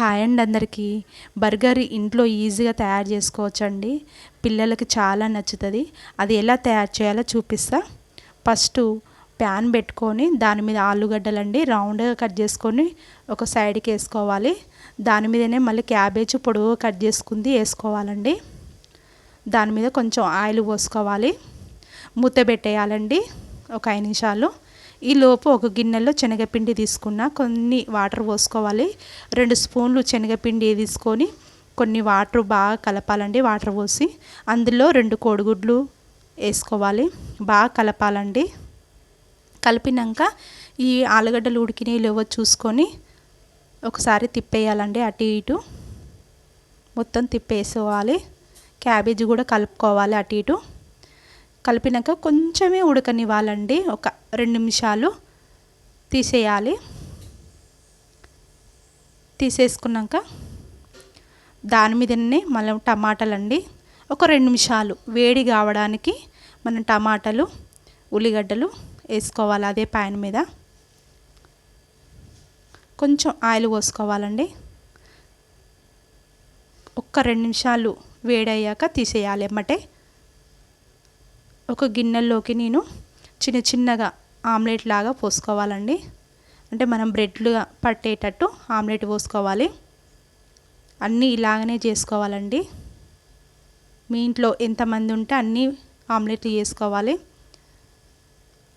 Hi అండి అందరికీ. Burger ఇంట్లో ఈజీగా తయారు చేసుకోవచ్చండి. పిల్లలకి చాలా నచ్చుతుంది. అది ఎలా తయారు చేయాలో చూపిస్తా. ఫస్ట్ ప్యాన్ పెట్టుకొని దాని మీద ఆలుగడ్డలండి రౌండ్గా కట్ చేసుకొని ఒక సైడ్కి వేసుకోవాలి. దాని మీదనే మళ్ళీ క్యాబేజ్ పొడుగు కట్ చేసుకుంది వేసుకోవాలండి. దాని మీద కొంచెం ఆయిల్ పోసుకోవాలి. మూత పెట్టేయాలండి. ఒక ఐదు నిమిషాలు. ఈ లోపు ఒక గిన్నెలో శనగపిండి తీసుకున్న కొన్ని వాటర్ పోసుకోవాలి. రెండు స్పూన్లు శనగపిండి తీసుకొని కొన్ని వాటర్ బాగా కలపాలండి వాటర్ పోసి. అందులో రెండు కోడిగుడ్లు వేసుకోవాలి బాగా కలపాలండి. కలిపినాక ఈ ఆలుగడ్డలు ఉడికినవి లేవో చూసుకొని ఒకసారి తిప్పేయాలండి అటు ఇటు. మొత్తం తిప్పేసుకోవాలి. క్యాబేజీ కూడా కలుపుకోవాలి అటు ఇటు. కలిపినాక కొంచెమే ఉడకనివ్వాలండి. ఒక రెండు నిమిషాలు తీసేయాలి. తీసేసుకున్నాక దాని మీదనే మనం టమాటాలు అండి ఒక రెండు నిమిషాలు వేడి కావడానికి మనం టమాటాలు ఉల్లిగడ్డలు వేసుకోవాలి అదే ప్యాన్ మీద. కొంచెం ఆయిల్ పోసుకోవాలండి. ఒక్క రెండు నిమిషాలు వేడయ్యాక తీసేయాలి ఎమ్మటే ఒక గిన్నెల్లోకి నేను చిన్న చిన్నగా ఆమ్లెట్ లాగా పోసుకోవాలండి. అంటే మనం బ్రెడ్లుగా పట్టేటట్టు ఆమ్లెట్ పోసుకోవాలి. అన్నీ ఇలాగనే చేసుకోవాలండి. మీ ఇంట్లో ఎంతమంది ఉంటే అన్నీ ఆమ్లెట్లు చేసుకోవాలి.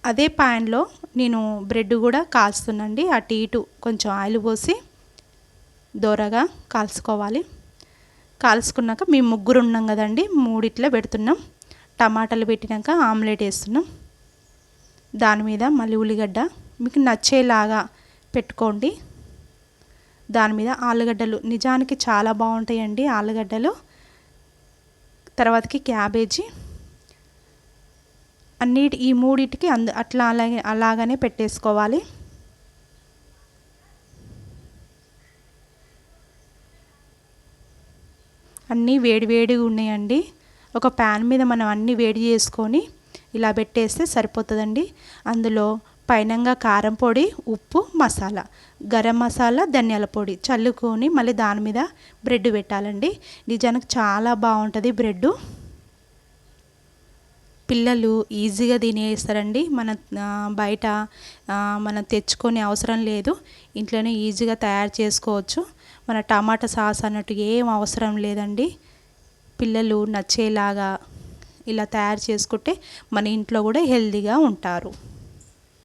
అదే ప్యాన్లో నేను బ్రెడ్ కూడా కాల్చుతున్నండి అటు ఇటు కొంచెం ఆయిల్ పోసి దోరగా కాల్చుకోవాలి. కాల్చుకున్నాక మేము ముగ్గురు ఉన్నాం కదండి మూడిట్లో పెడుతున్నాం. టమాటాలు పెట్టినాక ఆమ్లెట్ వేస్తున్నాం. దాని మీద మళ్ళీ ఉల్లిగడ్డ మీకు నచ్చేలాగా పెట్టుకోండి. దాని మీద ఆలుగడ్డలు నిజానికి చాలా బాగుంటాయండి ఆలుగడ్డలు. తర్వాతకి క్యాబేజీ. అన్నిటి ఈ మూడింటికి అందు అట్లా అలాగే అలాగనే పెట్టేసుకోవాలి. అన్నీ వేడివేడిగా ఉన్నాయండి. ఒక ప్యాన్ మీద మనం అన్నీ వేడి చేసుకొని ఇలా పెట్టేస్తే సరిపోతుందండి. అందులో పైనంగా కారం పొడి ఉప్పు మసాలా గరం మసాలా ధనియాల పొడి చల్లుకొని మళ్ళీ దాని మీద బ్రెడ్ పెట్టాలండి. నిజానికి చాలా బాగుంటుంది బ్రెడ్ పిల్లలు ఈజీగా తినేస్తారండి. మన బయట మనం తెచ్చుకొని అవసరం లేదు. ఇంట్లోనే ఈజీగా తయారు చేసుకోవచ్చు. మన టమాటా సాస్ అన్నట్టు ఏం అవసరం లేదండి. పిల్లలు నచ్చేలాగా ఇలా తయారు చేసుకుంటే మన ఇంట్లో కూడా హెల్తీగా ఉంటారు.